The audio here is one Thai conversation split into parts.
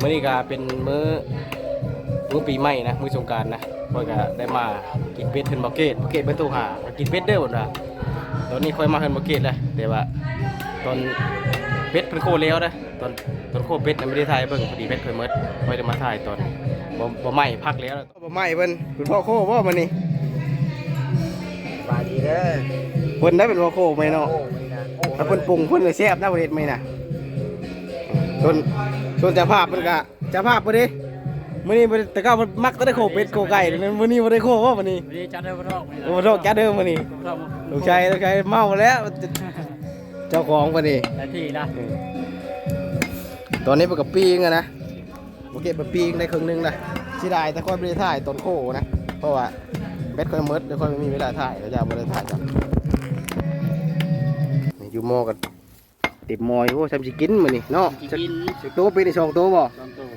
มื้อนี้ก็เป็นมื้อมื้อปีใหม่นะมื้อสงกรารนะค่อยก็ได้มากินเป็ดเพิ่นบ่เกตบ่เกตเป็นตู้หาก็กินเป็ดเด้อพุ่นว่าตอนนี้ค่อยมาเพิ่นบ่เกตแล้วแต่ว่าตอนเป็ดเพิ่นโคแล้วนะตอนตอนโคเป็ดน่ะไม่ได้ถ่ายเบิ่งพอดีเป็ดเพิ่นหมดค่อยได้มาถ่ายตอนบ่บ่ไหม้พักแล้วบ่ไหม้เพิ่นคุณพ่อโคบ่มื้อนี้สบายดีเด้อเพิ่นได้เป็นพ่อโคไหมเนาะโอ้ไม่นะโอ้ถ้าเพิ่นปรุงเพิ่นก็แซ่บนะประเทศไหมนะ ส่วนส่วนเจ้าภาพเพิ่นก็เจ้าภาพบ่ดิมื้อนี้บ่ได้แต่ก็มันมักจะได้โคเป็ดโคไก่นั่นมื้อนี้บ่ได้โคว่ามื้อนี้วันนี้จัดให้พระรอกโอ้โรคจัดเด้อมื้อนี้ลูกชายลูกชายเมาแล้ว เจ้าของบ่นี่แต่ที่นะเออตอนนี้เพิ่นก็ปิ้งอะนะบ่เก็บไปปิ้งได้ครึ่งหนึงนะสิได้แต่ค่อยบ่ได้ถ่ายต้นโคนะ เพราะว่าเบ็ดค่อยหมดแล้วค่อยไม่มีเวลาถ่ายแล้วจะบ่ได้ถ่ายจ้ะนี่อยู่หม้อกัน ติดหม้ออยู่โอ้ทำสิกินมื้อนี้เนาะกินสิบตัวปีนี่สองตัวบ่สองตัว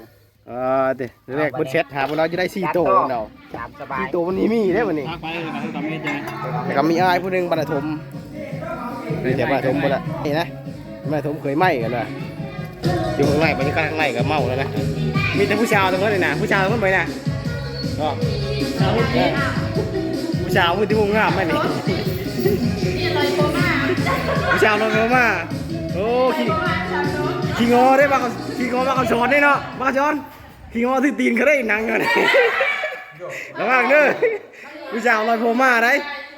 เออเดี๋ยวแรกเพิ่นเช็ดหาพวกเราจะได้สี่ตัวเดาตามสบายสี่ตัววันนี้มีได้วันนี้พักไปเลยนะทำเองใช่ไหมแต่ก็มีอ้ายผู้หนึงบรรทมนี่แต่บรรทมบ่ละนี่นะบรรทมเคยไหม้กันว่ะอยู่ข้างในบรรยากาศข้างในก็เมาแล้วนะมีแต่ผู้ชายตรงนั้นเลยนะผู้ชายตรงนั้นไปนะก็ผู้ชายมือที่มุ่งงามไหมนี่ผู้ชายลอยโคมา โอ้ขี้ขี้งอได้บ้างขี้งอบ้างเขาช้อนได้เนาะบ้างเขาช้อนขี้งอที่ตีนเขาได้หนังกันระวังเด้อผู้ชายลอยโคมาได้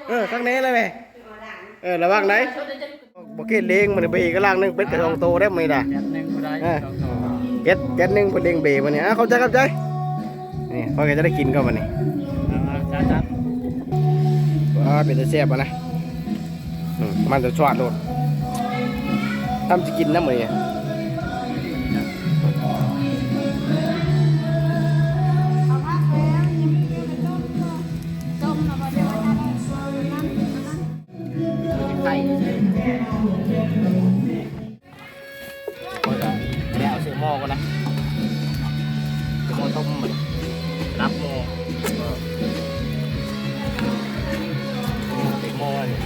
เออข้างนี้เลยไหมเออระวังได้บ่เกตเลงมันเบก็ล่างหนึงเป็ดกระทองโตได้ไหมล่ะแกนหนึ่งก็ได้สองตัวเก็ดเก็ดหนึงเพิ่นเลงเบมันเนี่ยอะเข้าใจเข้าใจนี่พอแกจะได้กินก็มันนี่จัดจัดว้าเป็นจะแซ่บอะนะอืมมันจะชวดโลด ทำจะกินนะมื้อนี้ไข่แล้วเอาใส่หม้อก่อนนะใส่หม้อต้มมันรับหม้อเออใส่หม้อเลย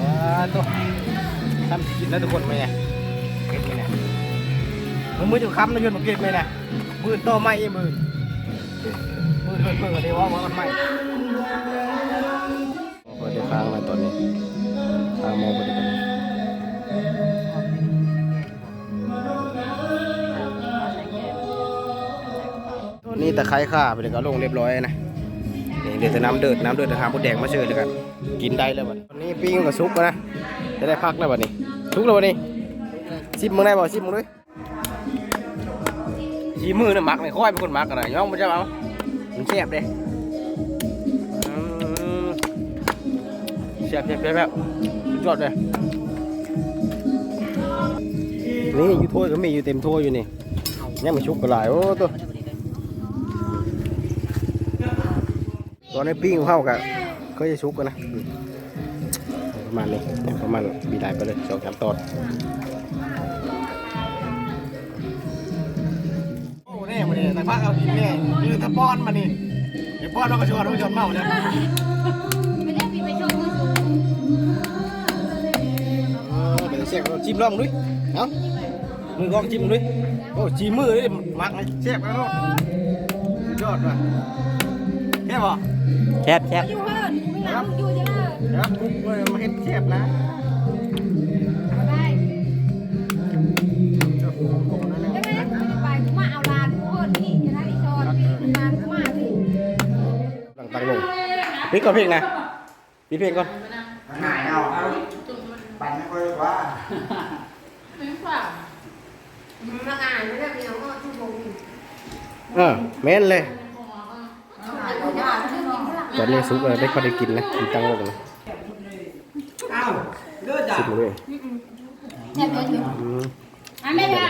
ว้าตัว กินแล้วทุกคนไหมเนี่ยเก็บไหมเนี่ยมือมือจะค้ำนะยนต์มาเก็บไหมเนี่ยมือโตไหมไอ้มือมือเพิ่นเพิ่นก็ได้ว่าว่ามันไมเปิดได้ค้างมาตอนนี้ค้างหม้อเปิดได้ตอนนี้นี่ตะไคร้ข่าไปเลยก็ลงเรียบร้อยนะเดี๋ยวจะน้ำเดือดน้ำเดือดจะหาบุดแดงมาเชื่อเลยกันกินได้แล้วบัดนี้วันนี้ปิ้งกับซุปนะจะได้พักแล้วบัดนี้ ซุปแล้วบัดนี้ซิมมึงได้บ่ซิมมึงด้วยชีมือน่ะมักเลยค่อยเป็นคนมักกันนะย่องมันจะเอามันแซ่บเด้แซ่บแซ่บแซ่บแซ่บสุดยอดเลยนี่อยู่ถ้วยก็มีอยู่เต็มถ้วยอยู่นี่ยังไม่ชุบกระไรโอ้ตัวตอนนี้ปิ้งเข้ากับเขาจะชุกกันนะ ประมาณนี้เนี่ยประมาณบีได้ไปเลยสองสามตอนโอ้เนี่ยมันนี่ทางภาคเอาอีกเนี่ยยืนตะป้อนมานี่เดี๋ยวป้อนเราก็ชวนเราก็ชวนเมาเนี่ยไม่ได้ปีไปชมมือสูงเออเป็นเสียงเราจิ้มรอบมึงด้วยเอ้ามือกองจิ้มมึงด้วยโอ้จิ้มมือเลยมักเลยเสียบกันเนาะสุดยอดว่ะแค่บ่แซ่บแซ่บอยู่เฮิร์นไม่หลังอยู่จะ เดี๋ยวปุ๊บเลยมาเห็นเสียบนะได้จะไม่ได้ไปกูมาเอาลานกูเฮิร์นนี่จะได้ชอนพี่ลานกูมาพี่ตั้งตั้งลงปิดก่อนเพลงนะปิดเพลงก่อนง่ายเอาเอาปั่นไม่ค่อยว่าไม่ฝ่ามาอ่านไม่ได้เพียงก็ชั่วโมงเออเม้นเลย เราจะอ่านชื่อกินฝรั่ง ตอนนี้ซุปอะไรได้พอได้กินนะกินตั้งลงนะเอ้าเลือดจ้ะสิบเลยเนี่ยเดี๋ยวอยู่อืมอ่านไม่ได้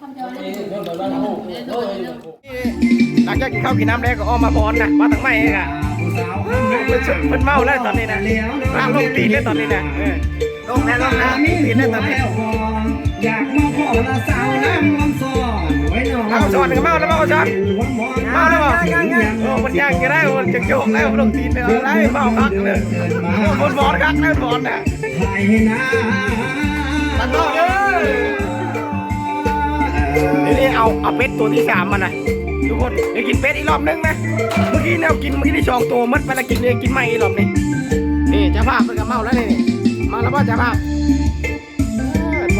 คำเดียวเลยหลังจากกินข้าวกินน้ำแล้วก็ออกมาพรนะมาตั้งไม่เองอะมันชุบมันเมาแล้วตอนนี้นะน้ำลงตีนแล้วตอนนี้นะเออลงแล้วลงแล้วตีนแล้วตอนนี้ อยากมาขอละสาวน้ำมันซ้อนไว้หน่อยเอาช้อนก็เมาแล้วเมาช้อนเมาแล้วเมาโอ้มันย่างก็ได้มันจะโยกได้มันลงตีนเลยเอาได้เมาคักเลยมันบอลคักเลยบอลน่ะถ่ายให้นะตัดต่อเลยเออเดี๋ยวนี้เอาเอาเป็ดตัวที่สามมันนะทุกคนเดี๋ยวกินเป็ดอีกรอบนึงนะเมื่อกี้เนี่ยกินเมื่อกี้ได้สองตัวมันไปและกินเนี่ยกินไม่อีกรอบนึงนี่เจ้าภาพเป็นกับเมาแล้วนี่เมาแล้วป่ะเจ้าภาพ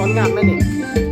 นงานแล้วนี่